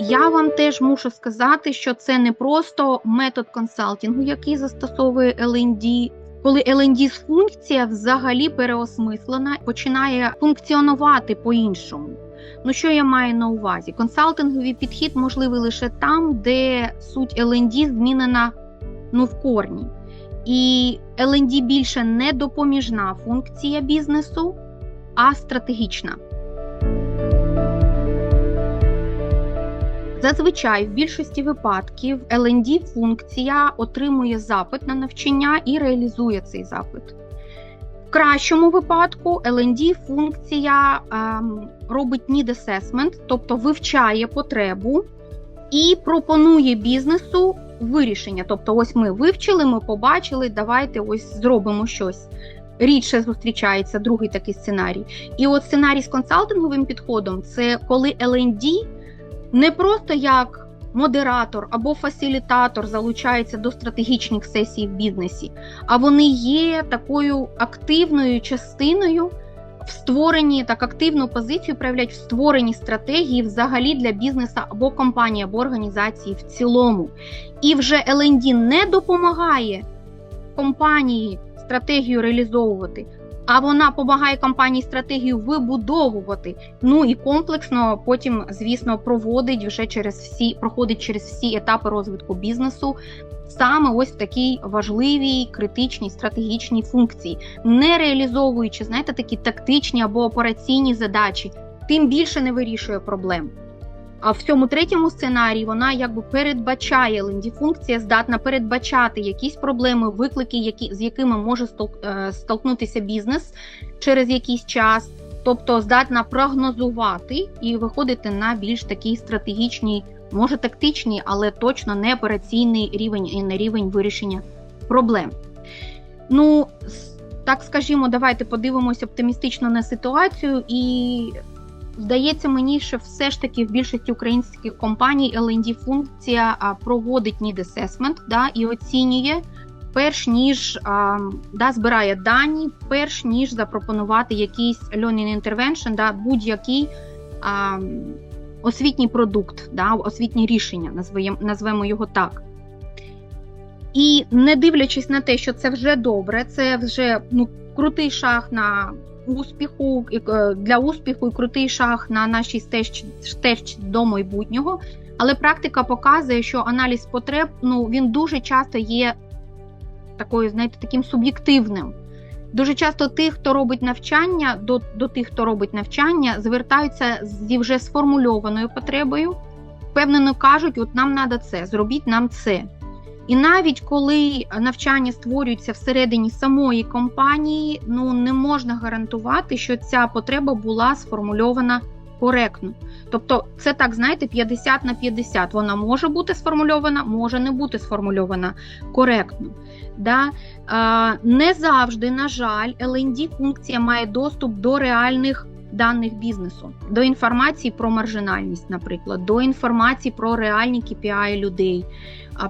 я вам теж мушу сказати, що це не просто метод консалтингу, який застосовує LND, коли LND функція взагалі переосмислена, починає функціонувати по-іншому. Ну, що я маю на увазі? Консалтинговий підхід можливий лише там, де суть LND змінена ну, в корні. І LND більше не допоміжна функція бізнесу, а стратегічна. Зазвичай в більшості випадків LND функція отримує запит на навчання і реалізує цей запит. В кращому випадку LND функція ем, робить need assessment, тобто вивчає потребу і пропонує бізнесу вирішення. Тобто, ось ми вивчили, ми побачили, давайте ось зробимо щось. Рідше зустрічається другий такий сценарій. І от сценарій з консалтинговим підходом це коли LND не просто як модератор або фасилітатор залучається до стратегічних сесій в бізнесі, а вони є такою активною частиною в створенні так активну позицію проявляють в створенні стратегії взагалі для бізнесу або компанії, або організації в цілому. І вже LND не допомагає компанії стратегію реалізовувати. А вона допомагає компанії стратегію вибудовувати. Ну і комплексно потім, звісно, проводить вже через всі проходить через всі етапи розвитку бізнесу, саме ось в такій важливій, критичній стратегічній функції, не реалізовуючи, знаєте, такі тактичні або операційні задачі, тим більше не вирішує проблем. А в цьому третьому сценарії вона якби передбачає ленді функція, здатна передбачати якісь проблеми, виклики, які з якими може е, столкнутися бізнес через якийсь час, тобто здатна прогнозувати і виходити на більш такий стратегічний, може тактичний, але точно не операційний рівень і не рівень вирішення проблем. Ну, так скажімо, давайте подивимося оптимістично на ситуацію і Здається мені, що все ж таки в більшості українських компаній lnd функція проводить need assessment, да, і оцінює, перш ніж да, збирає дані, перш ніж запропонувати якийсь learning intervention, да, будь-який освітній продукт, да, освітнє рішення, назвемо, назвемо його так. І не дивлячись на те, що це вже добре, це вже ну, крутий шаг на успіху е, для успіху і крутий шаг на нашій стежці до майбутнього. Але практика показує, що аналіз потреб ну він дуже часто є такою, знаєте, таким суб'єктивним. Дуже часто тих, хто робить навчання, до до тих, хто робить навчання, звертаються зі вже сформульованою потребою, впевнено кажуть, от нам треба це, зробіть нам це. І навіть коли навчання створюється всередині самої компанії, ну не можна гарантувати, що ця потреба була сформульована коректно. Тобто, це так, знаєте, 50 на 50. Вона може бути сформульована, може не бути сформульована коректно. Да? Не завжди, на жаль, lnd функція має доступ до реальних даних бізнесу, до інформації про маржинальність, наприклад, до інформації про реальні KPI людей,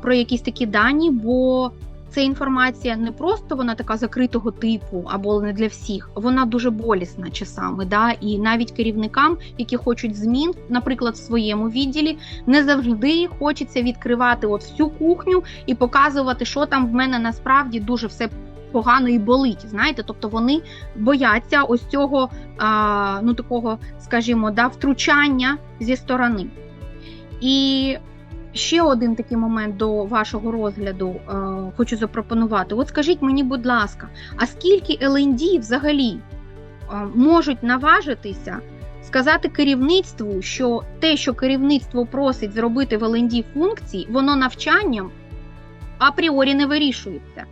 про якісь такі дані, бо це інформація не просто вона така закритого типу або не для всіх, вона дуже болісна часами. Да? І навіть керівникам, які хочуть змін, наприклад, в своєму відділі, не завжди хочеться відкривати от всю кухню і показувати, що там в мене насправді дуже все погано і болить. Знаєте, тобто вони бояться ось цього а, ну такого, скажімо, да, втручання зі сторони. І ще один такий момент до вашого розгляду а, хочу запропонувати. От скажіть мені, будь ласка, а скільки ЛНД взагалі а, можуть наважитися? Сказати керівництву, що те, що керівництво просить зробити в ЛНД функції, воно навчанням апріорі не вирішується.